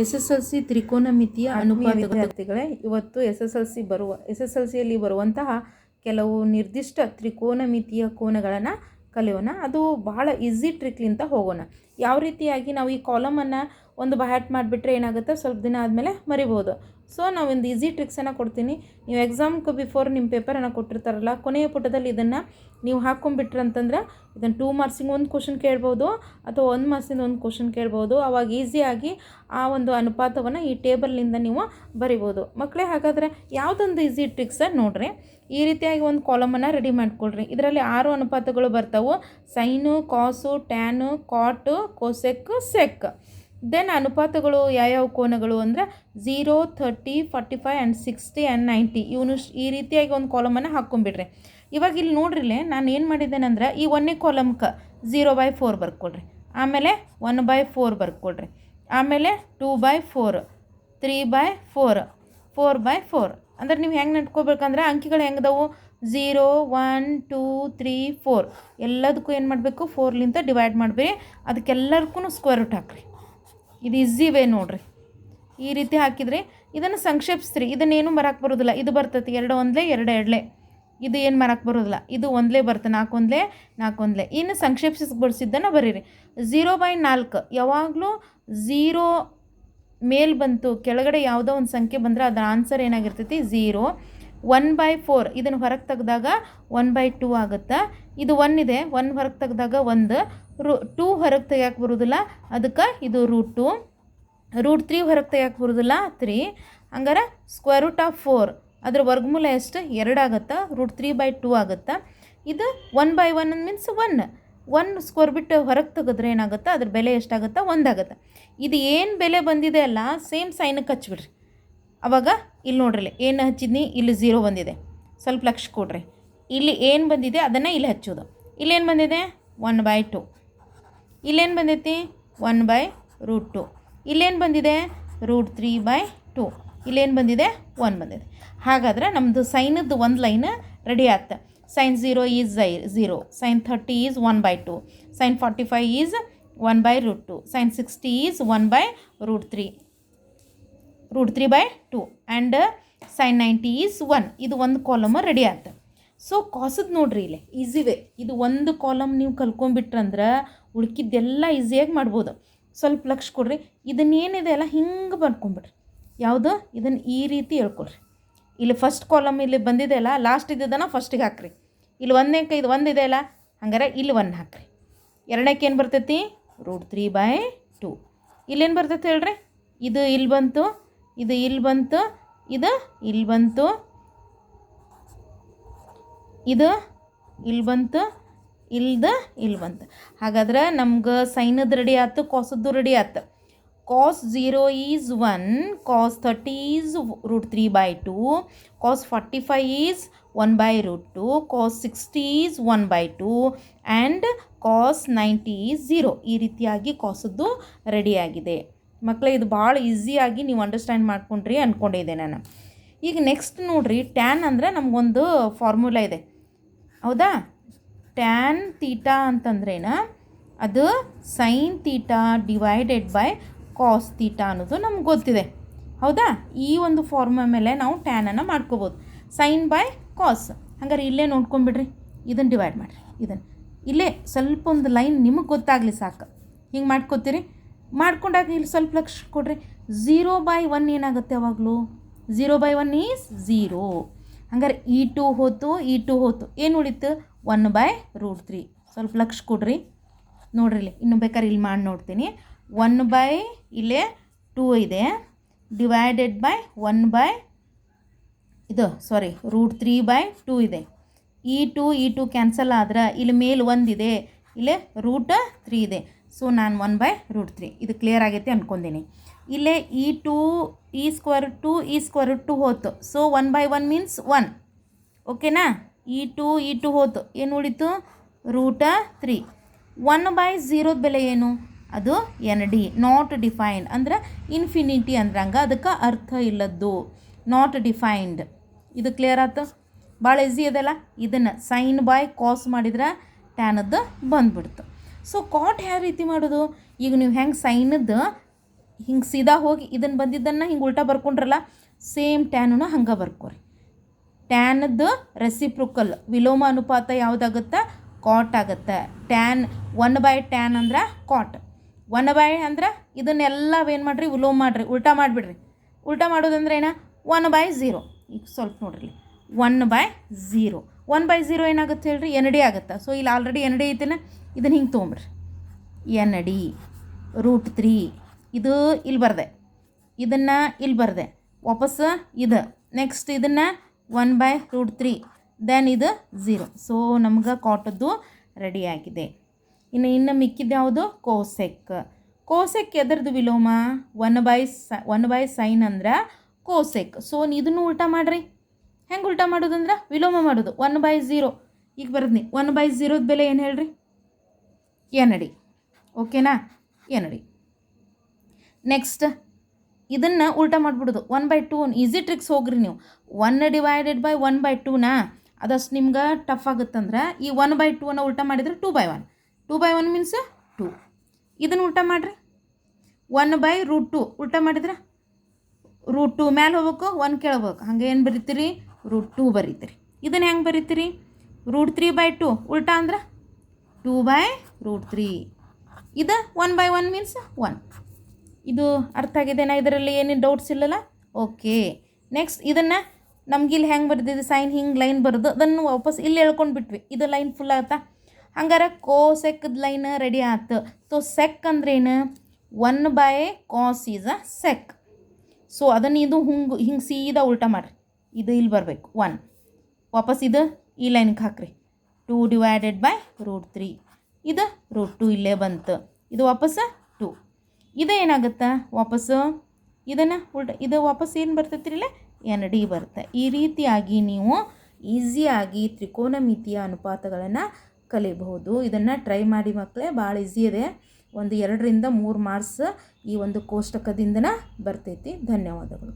S S L C ತ್ರಿಕೋನಮಿತಿಯ ಅನುಪಾತ ವಿದ್ಯಾರ್ಥಿಗಳೇ ಇವತ್ತು ಎಸ್ ಎಸ್ ಎಲ್ ಸಿ ಬರುವ ಎಸ್ ಎಸ್ ಎಲ್ ಸಿಯಲ್ಲಿ ಬರುವಂತಹ ಕೆಲವು ನಿರ್ದಿಷ್ಟ ತ್ರಿಕೋನಮಿತಿಯ ಕೋನಗಳನ್ನು ಕಲಿಯೋಣ. ಅದು ಬಹಳ ಈಸಿ ಟ್ರಿಕ್ಲಿಂತ ಹೋಗೋಣ. ಯಾವ ರೀತಿಯಾಗಿ ನಾವು ಈ ಕಾಲಮನ್ನು ಒಂದು ಬಹ್ಯಾಟ್ ಮಾಡಿಬಿಟ್ರೆ ಏನಾಗುತ್ತೆ? ಸ್ವಲ್ಪ ದಿನ ಆದಮೇಲೆ ಮರಿಬೋದು. ಸೊ ನಾವೊಂದು ಈಸಿ ಟ್ರಿಕ್ಸನ್ನು ಕೊಡ್ತೀನಿ. ನೀವು ಎಕ್ಸಾಮ್ಗೆ ಬಿಫೋರ್ ನಿಮ್ಮ ಪೇಪರನ್ನು ಕೊಟ್ಟಿರ್ತಾರಲ್ಲ, ಕೊನೆಯ ಪುಟದಲ್ಲಿ ಇದನ್ನು ನೀವು ಹಾಕ್ಕೊಂಡ್ಬಿಟ್ರೆ ಅಂತಂದ್ರೆ ಇದನ್ನು ಟೂ ಮಾರ್ಕ್ಸಿಂದ ಒಂದು ಕ್ವಶನ್ ಕೇಳ್ಬೋದು ಅಥವಾ ಒಂದು ಮಾರ್ಕ್ಸಿಂದ ಒಂದು ಕ್ವಶನ್ ಕೇಳ್ಬೋದು. ಆವಾಗ ಈಸಿಯಾಗಿ ಆ ಒಂದು ಅನುಪಾತವನ್ನು ಈ ಟೇಬಲ್ನಿಂದ ನೀವು ಬರಿಬೋದು. ಮಕ್ಕಳೇ ಹಾಗಾದರೆ ಯಾವುದೊಂದು ಈಸಿ ಟ್ರಿಕ್ಸ ನೋಡ್ರಿ. ಈ ರೀತಿಯಾಗಿ ಒಂದು ಕಾಲಮನ್ನು ರೆಡಿ ಮಾಡ್ಕೊಳ್ರಿ. ಇದರಲ್ಲಿ ಆರು ಅನುಪಾತಗಳು ಬರ್ತಾವೆ. ಸೈನು ಕಾಸು ಟ್ಯಾನು ಕಾಟು ಕೋಸೆಕ್ ಸೆಕ್ ದೆನ್ ಅನುಪಾತಗಳು ಯಾವ್ಯಾವ ಕೋನಗಳು ಅಂದರೆ zero thirty forty five and sixty and ninety ಇವನು ಈ ರೀತಿಯಾಗಿ ಒಂದು ಕಾಲಮನ್ನು ಹಾಕ್ಕೊಂಬಿಡ್ರಿ ಇವಾಗ ಇಲ್ಲಿ ನೋಡ್ರಿಲೆ, ನಾನು ಏನು ಮಾಡಿದ್ದೇನೆಂದ್ರೆ ಈ ಒಂದನೇ ಕಾಲಮ್ಕ ಝೀರೋ ಬೈ ಫೋರ್ ಬರ್ಕೊಳ್ರಿ. ಆಮೇಲೆ ಒನ್ ಬೈ ಫೋರ್ ಬರ್ಕೊಳ್ರಿ. ಆಮೇಲೆ two by four three by four four by four ಅಂದ್ರೆ ನೀವು ಹೆಂಗೆ ನೆಟ್ಕೋಬೇಕಂದ್ರೆ ಅಂಕಿಗಳು ಹೆಂಗದವು? Zero one two three four ಎಲ್ಲದಕ್ಕೂ ಏನು ಮಾಡಬೇಕು? ಫೋರ್ಲಿಂದ ಡಿವೈಡ್ ಮಾಡಬೇಕು ಅದಕ್ಕೆಲ್ಲರಿಗೂ ಸ್ಕ್ವೇರ್ ರೂಟ್ ಹಾಕ್ರಿ. ಇದು ಈಸಿ ವೇ ನೋಡ್ರಿ. ಈ ರೀತಿ ಹಾಕಿದರೆ ಇದನ್ನು ಸಂಕ್ಷೇಪಿಸ್ರಿ. ಇದನ್ನೇನು ಮರಕ್ಕೆ ಬರೋದಿಲ್ಲ. ಇದು ಬರ್ತೈತಿ. ಎರಡು ಒಂದ್ಲೆ, ಎರಡು ಎರಡಲೆ. ಇದು ಏನು ಮರಕ್ಕೆ ಬರೋದಿಲ್ಲ. ಇದು ಒಂದಲೇ ಬರುತ್ತೆ. ನಾಲ್ಕು ಒಂದ್ಲೆ ನಾಲ್ಕು ಒಂದ್ಲೆ. ಇನ್ನು ಸಂಕ್ಷೇಪಿಸಿ ಬಡಿಸಿದ್ದನ್ನು ಬರೀರಿ. ಝೀರೋ ಬೈ ನಾಲ್ಕು. ಯಾವಾಗಲೂ ಝೀರೋ ಮೇಲ್ ಬಂತು, ಕೆಳಗಡೆ ಯಾವುದೋ ಒಂದು ಸಂಖ್ಯೆ ಬಂದರೆ ಅದರ ಆನ್ಸರ್ ಏನಾಗಿರ್ತೈತಿ? ಝೀರೋ ಒನ್ ಬೈ ಫೋರ್ ಇದನ್ನು ಹೊರಗೆ ತೆಗೆದಾಗ ಒನ್ ಬೈ ಟೂ ಆಗುತ್ತೆ? ಇದು ಒನ್ ಇದೆ. ಒನ್ ಹೊರಗೆ ತೆಗೆದಾಗ ಒಂದು. ರೂ ಟೂ ಹೊರಗೆ ತೆಗಿಯಕ್ಕೆ ಬರೋದಿಲ್ಲ. ಅದಕ್ಕೆ ಇದು ರೂಟ್ ಟು ರೂಟ್ ತ್ರೀ ಹೊರಗೆ ತೆಗಿಯಕ್ಕೆ ಬರೋದಿಲ್ಲ. ತ್ರೀ ಹಂಗಾರೆ ಸ್ಕ್ವೇರ್ ರೂಟ್ ಆಫ್ ಫೋರ್ ಅದ್ರ ವರ್ಗಮೂಲ ಎಷ್ಟು? ಎರಡು ಆಗುತ್ತೆ? ರೂಟ್ ತ್ರೀ ಬೈ ಟೂ ಆಗುತ್ತೆ? ಇದು one by one means one one square ಬಿಟ್ಟು ಹೊರಗೆ ತೆಗೆದ್ರೆ ಏನಾಗುತ್ತೆ? ಅದ್ರ ಬೆಲೆ ಎಷ್ಟಾಗುತ್ತೆ? ಒಂದಾಗುತ್ತೆ ಇದು ಏನು ಬೆಲೆ ಬಂದಿದೆ ಅಲ್ಲ ಸೇಮ್ ಸೈನಕ್ಕೆ ಹಚ್ಬಿಡ್ರಿ. ಅವಾಗ ಇಲ್ಲಿ ನೋಡ್ರಿ, ಏನು ಹಚ್ಚಿದ್ನಿ? ಇಲ್ಲಿ ಝೀರೋ ಬಂದಿದೆ. ಸ್ವಲ್ಪ ಲಕ್ಷ ಕೊಡ್ರಿ. ಇಲ್ಲಿ ಏನು ಬಂದಿದೆ? ಅದನ್ನು ಇಲ್ಲಿ ಹಚ್ಚೋದು. ಇಲ್ಲೇನು ಬಂದಿದೆ? ಒನ್ ಬೈ ಟು ಇಲ್ಲೇನು ಬಂದೈತಿ? ಒನ್ ಬೈ ರೂಟ್ ಟು ಇಲ್ಲೇನು ಬಂದಿದೆ? ರೂಟ್ ತ್ರೀ ಬೈ ಟು ಇಲ್ಲೇನು ಬಂದಿದೆ? ಒನ್ ಬಂದಿದೆ. ಹಾಗಾದ್ರೆ ನಮ್ಮದು ಸೈನದ್ದು ಒಂದು ಲೈನ್ ರೆಡಿ ಆಗ್ತದೆ sine zero is ಝೈ zero sine thirty is one by two sine forty five is one by root two sine sixty is one by root three root three by two and sine ninety is one ಇದು ಒಂದು column ready ಆಗ್ತದೆ so ಕಾಸದ್ ನೋಡ್ರಿ ಇಲ್ಲಿ. Easy way ಇದು ಒಂದು column ನೀವು ಕಲ್ಕೊಂಬಿಟ್ರಂದ್ರೆ ಉಳ್ಕಿದ್ದೆಲ್ಲ ಈಸಿಯಾಗಿ ಮಾಡ್ಬೋದು. ಸ್ವಲ್ಪ ಲಕ್ಷ ಕೊಡ್ರಿ. ಇದನ್ನೇನಿದೆ ಅಲ್ಲ, ಹಿಂಗೆ ಬರ್ಕೊಂಬಿಡ್ರಿ ಯಾವುದು? ಇದನ್ನು ಈ ರೀತಿ ಹೇಳ್ಕೊಳ್ರಿ. ಇಲ್ಲಿ ಫಸ್ಟ್ ಕಾಲಮ್ ಇಲ್ಲಿ ಬಂದಿದೆ ಅಲ್ಲ ಲಾಸ್ಟ್ ಇದ್ದಿದ್ದನ್ನು ಫಸ್ಟಿಗೆ ಹಾಕ್ರಿ. ಇಲ್ಲಿ ಒಂದನೇ ಇದು ಒಂದಿದೆ ಅಲ್ಲ, ಹಂಗಾರೆ ಇಲ್ಲಿ ಒಂದು ಹಾಕ್ರಿ. ಎರಡನೇಕ್ಕೆ ಏನು ಬರ್ತೈತಿ? ರೂಟ್ ತ್ರೀ ಬೈ ಟೂ ಇಲ್ಲೇನು ಬರ್ತೈತೆ ಹೇಳ್ರಿ? ಇದು ಇಲ್ಲಿ ಬಂತು, ಇದು ಇಲ್ಲಿ ಬಂತು, ಇದು ಇಲ್ಲಿ ಬಂತು, ಇದು ಇಲ್ಲಿ ಬಂತು ಇಲ್ದ ಇಲ್ಲಿ ಹಾಗಾದ್ರೆ ನಮ್ಗೆ ಸೈನದ್ದು ರೆಡಿ ಆಯ್ತು ಕಾಸದ್ದು ರೆಡಿ ಆಯ್ತು cos zero is one cos thirty is root three by two cos forty five is one by root two cos sixty is one by two and cos ninety is zero ಈ ರೀತಿಯಾಗಿ ಕಾಸದ್ದು ಆಗಿದೆ. ಮಕ್ಕಳೇ ಇದು ಭಾಳ ಈಸಿಯಾಗಿ ನೀವು understand ಮಾಡ್ಕೊಂಡ್ರಿ ಅಂದ್ಕೊಂಡಿದ್ದೆ ನಾನು. ಈಗ ನೆಕ್ಸ್ಟ್ ನೋಡಿರಿ ಟ್ಯಾನ್ ಅಂದರೆ ನಮಗೊಂದು ಫಾರ್ಮುಲಾ ಇದೆ. ಹೌದಾ? ಟ್ಯಾನ್ ತೀಟಾ ಅಂತಂದ್ರೇನ, ಅದು sine theta divided by cos theta ಅನ್ನೋದು ನಮ್ಗೆ ಗೊತ್ತಿದೆ. ಹೌದಾ? ಈ ಒಂದು ಫಾರ್ಮ ಮೇಲೆ ನಾವು ಟ್ಯಾನನ್ನು ಮಾಡ್ಕೋಬೋದು. ಸೈನ್ ಬೈ ಕಾಸ್ ಹಂಗಾರೆ ಇಲ್ಲೇ ನೋಡ್ಕೊಂಬಿಡ್ರಿ ಇದನ್ನು ಡಿವೈಡ್ ಮಾಡಿರಿ. ಇದನ್ನು ಇಲ್ಲೇ ಸ್ವಲ್ಪ ಒಂದು ಲೈನ್ ನಿಮಗೆ ಗೊತ್ತಾಗಲಿ ಸಾಕು. ಹಿಂಗೆ ಮಾಡ್ಕೋತೀರಿ? ಮಾಡ್ಕೊಂಡಾಗ ಇಲ್ಲಿ ಸ್ವಲ್ಪ ಲಕ್ಷ ಕೊಡ್ರಿ. ಝೀರೋ ಬೈ ಒನ್ ಏನಾಗುತ್ತೆ ಯಾವಾಗಲೂ zero by one is zero ಹಂಗಾರೆ ಈ ಟು ಹೋತು ಈ ಟು ಹೋತು. ಏನು ಉಳಿತು? ಒನ್ ಬೈ ರೂಟ್ ತ್ರೀ ಸ್ವಲ್ಪ ಲಕ್ಷ ಕೊಡ್ರಿ. ನೋಡ್ರಿ ಇಲ್ಲಿ, ಇನ್ನು ಬೇಕಾದ್ರೆ ಇಲ್ಲಿ ಮಾಡಿ ನೋಡ್ತೀನಿ. ಒನ್ ಬೈ ಇಲ್ಲೇ ಟೂ ಇದೆ. ಡಿವೈಡೆಡ್ ಬೈ ಒನ್ ಬೈ ಇದು sorry root three by two ಇದೆ. ಈ ಟು ಈ ಟು ಕ್ಯಾನ್ಸಲ್ ಆದ್ರೆ ಇಲ್ಲಿ ಮೇಲ್ ಒಂದಿದೆ ಇಲ್ಲೇ ರೂಟ್ ತ್ರೀ ಇದೆ. ಸೊ ನಾನು ಒನ್ ಬೈ ರೂಟ್ ತ್ರೀ ಇದು ಕ್ಲಿಯರ್ ಆಗೈತೆ ಅಂದ್ಕೊಂತೀನಿ ಇಲ್ಲೇ ಈ ಟೂ ಈ ಸ್ಕ್ವರ್ ಟು ಈ ಸ್ಕ್ವರ್ ಟು ಹೋತು so one by one means one ಓಕೆನಾ ಈ ಟು ಈ ಟು ಹೋತು. ಏನು ಉಳಿತು? ರೂಟ ತ್ರೀ ಒನ್ ಬೈ ಝೀರೋದ ಬೆಲೆ ಏನು? ಅದು ಎನ್ ಡಿ ನಾಟ್ ಡಿಫೈನ್ಡ್ ಅಂದ್ರೆ ಇನ್ಫಿನಿಟಿ ಅಂದ್ರಂಗೆ. ಅದಕ್ಕೆ ಅರ್ಥ ಇಲ್ಲದ್ದು. ನಾಟ್ ಡಿಫೈನ್ಡ್ ಇದು ಕ್ಲಿಯರ್ ಆಯ್ತು ಭಾಳ ಈಸಿ ಅದಲ್ಲ? ಇದನ್ನು ಸೈನ್ ಬಾಯ್ ಕಾಸ್ ಮಾಡಿದ್ರೆ ಟ್ಯಾನದ್ದು ಬಂದ್ಬಿಡ್ತು. ಸೊ ಕಾಟ್ ಯಾವ ರೀತಿ ಮಾಡೋದು? ಈಗ ನೀವು ಹೆಂಗೆ ಸೈನದ್ದು ಹಿಂಗೆ ಸೀದಾ ಹೋಗಿ ಇದನ್ನು ಬಂದಿದ್ದನ್ನು ಹಿಂಗೆ ಉಲ್ಟಾ ಬರ್ಕೊಂಡ್ರಲ್ಲ ಸೇಮ್ ಟ್ಯಾನೂ ಹಂಗೆ ಬರ್ಕೋರಿ. ಟ್ಯಾನದ್ದು ರೆಸಿಪ್ರುಕಲ್ ವಿಲೋಮ ಅನುಪಾತ ಯಾವುದಾಗುತ್ತೆ? ಕಾಟ್ ಆಗುತ್ತೆ. ಟ್ಯಾನ್ ಒನ್ ಬೈ ಟ್ಯಾನ್ ಅಂದ್ರೆ ಕಾಟ್ ಒನ್ ಬೈ ಅಂದ್ರೆ ಇದನ್ನೆಲ್ಲ ಏನು ಮಾಡಿರಿ? ವಿಲೋಮ ಮಾಡಿರಿ. ಉಲ್ಟಾ ಮಾಡಿಬಿಡ್ರಿ. ಉಲ್ಟಾ ಮಾಡೋದಂದ್ರೆ ಏನ? ಒನ್ ಬೈ ಝೀರೋ ಈಗ ಸ್ವಲ್ಪ ನೋಡ್ರಿ. One by zero one by zero ಏನಾಗುತ್ತೆ ಹೇಳ್ರಿ? ಎನ್ ಡಿ ಆಗುತ್ತೆ. ಸೊ ಇಲ್ಲಿ ಆಲ್ರೆಡಿ ಎನ್ ಡಿ ಐತೆನ? ಇದನ್ನು ಹಿಂಗೆ ತೊಗೊಂಬ್ರಿ. ಎನ್ ಡಿ ರೂಟ್ ತ್ರೀ ಇದು ಇಲ್ಲಿ ಬರ್ದೆ. ಇದನ್ನು ಇಲ್ಲಿ ಬರ್ದೆ. ವಾಪಸ್ ಇದು. ನೆಕ್ಸ್ಟ್ ಇದನ್ನು one by root three then ಇದು ಝೀರೋ ಸೊ ನಮ್ಗೆ ಕಾಟದ್ದು ರೆಡಿಯಾಗಿದೆ ಇನ್ನು ಇನ್ನು ಮಿಕ್ಕಿದ್ದು ಯಾವುದು? ಕೋಸೆಕ್ ಕೋಸೆಕ್ ಎದರದು ವಿಲೋಮ? ಒನ್ ಬೈ ಸ ಒನ್ ಬೈ ಸೈನ್ ಅಂದ್ರೆ ಕೋಸೆಕ್ ಸೊ ಇದನ್ನು ಉಲ್ಟಾ ಮಾಡಿರಿ. ಹೆಂಗೆ ಉಲ್ಟಾ ಮಾಡೋದಂದ್ರೆ ವಿಲೋಮ ಮಾಡೋದು. ಒನ್ ಬೈ ಝೀರೋ ಈಗ ಬರದ್ನಿ. ಒನ್ ಬೈ ಝೀರೋದ ಬೆಲೆ ಏನು ಹೇಳ್ರಿ? ಏನಡಿ ಓಕೆನಾ ಏನಡಿ ನೆಕ್ಸ್ಟ್ ಇದನ್ನು ಉಲ್ಟಾ ಮಾಡಿಬಿಡೋದು. One by two easy tricks ಹೋಗ್ರಿ ನೀವು. One divided by one by ಟೂನಾ ಅದಷ್ಟು ನಿಮ್ಗೆ ಟಫ್ ಆಗುತ್ತಂದ್ರೆ ಈ ಒನ್ ಬೈ ಟೂ ಅನ್ನು ಉಲ್ಟಾ ಮಾಡಿದ್ರೆ two by one two by one means two ಇದನ್ನು ಉಲ್ಟಾ ಮಾಡಿರಿ. ಒನ್ ಬೈ ರೂಟ್ ಟು ಉಲ್ಟಾ ಮಾಡಿದ್ರೆ ರೂಟ್ ಟು ಮ್ಯಾಲೆ ಹೋಗ್ಬೇಕು ಒನ್ ಕೇಳ್ಬೇಕು ಹಂಗೆ ಏನು ಬರೀತೀರಿ? ರೂಟ್ ಟೂ ಬರೀತೀರಿ. ಇದನ್ನು ಹೆಂಗೆ ಬರೀತೀರಿ? ರೂಟ್ ತ್ರೀ ಬೈ ಟು ಉಲ್ಟಾ ಅಂದ್ರೆ ಟೂ ಬೈ ರೂಟ್ ತ್ರೀ ಇದು one by one means one ಇದು ಅರ್ಥ ಆಗಿದೆನಾ? ಇದರಲ್ಲಿ ಏನೇನು ಡೌಟ್ಸ್ ಇಲ್ಲಲ್ಲ? ಓಕೆ ನೆಕ್ಸ್ಟ್ ಇದನ್ನು ನಮ್ಗೆ ಇಲ್ಲಿ ಹೆಂಗೆ ಬರ್ದಿದೆ ಸೈನ್ ಹಿಂಗೆ ಲೈನ್ ಬರೋದು. ಅದನ್ನು ವಾಪಸ್ ಇಲ್ಲಿ ಹೇಳ್ಕೊಂಡು ಬಿಟ್ವಿ. ಇದು ಲೈನ್ ಫುಲ್ ಆಯ್ತಾ ಹಂಗಾರೆ ಕೋ ಸೆಕ್ದ ಲೈನ್ ರೆಡಿ ಆಯ್ತು ಸೊ ಸೆಕ್ ಅಂದ್ರೇನು one by cos is uh sec so ಅದನ್ನು ಇದು ಹಿಂಗೆ ಹಿಂಗೆ ಸೀದಾ ಉಲ್ಟಾ ಮಾಡಿರಿ. ಇದು ಇಲ್ಲಿ ಬರಬೇಕು. ಒನ್ ವಾಪಸ್ ಇದು ಈ ಲೈನ್ಗೆ ಹಾಕ್ರಿ. Two divided by root three ಇದು ರೂಟ್ ಟು ಇಲ್ಲೇ ಬಂತು. ಇದು ವಾಪಸ್ ಟು ಇದು ಏನಾಗುತ್ತೆ? ವಾಪಸ್ಸು? ಇದನ್ನು ಉಲ್ಟ, ಇದು ವಾಪಸ್ ಏನು ಬರ್ತೈತಿ ಇಲ್ಲೇ ಎನ್ ಡಿ ಬರುತ್ತೆ. ಈ ರೀತಿಯಾಗಿ ನೀವು ಈಸಿಯಾಗಿ ತ್ರಿಕೋನಮಿತಿಯ ಅನುಪಾತಗಳನ್ನು ಕಲಿಬಹುದು. ಇದನ್ನು ಟ್ರೈ ಮಾಡಿ ಮಕ್ಕಳೇ ಭಾಳ ಈಸಿ ಇದೆ. ಒಂದು ಎರಡರಿಂದ ಮೂರು ಮಾರ್ಕ್ಸ್ ಈ ಒಂದು ಕೋಷ್ಟಕದಿಂದನ ಬರ್ತೈತಿ. ಧನ್ಯವಾದಗಳು.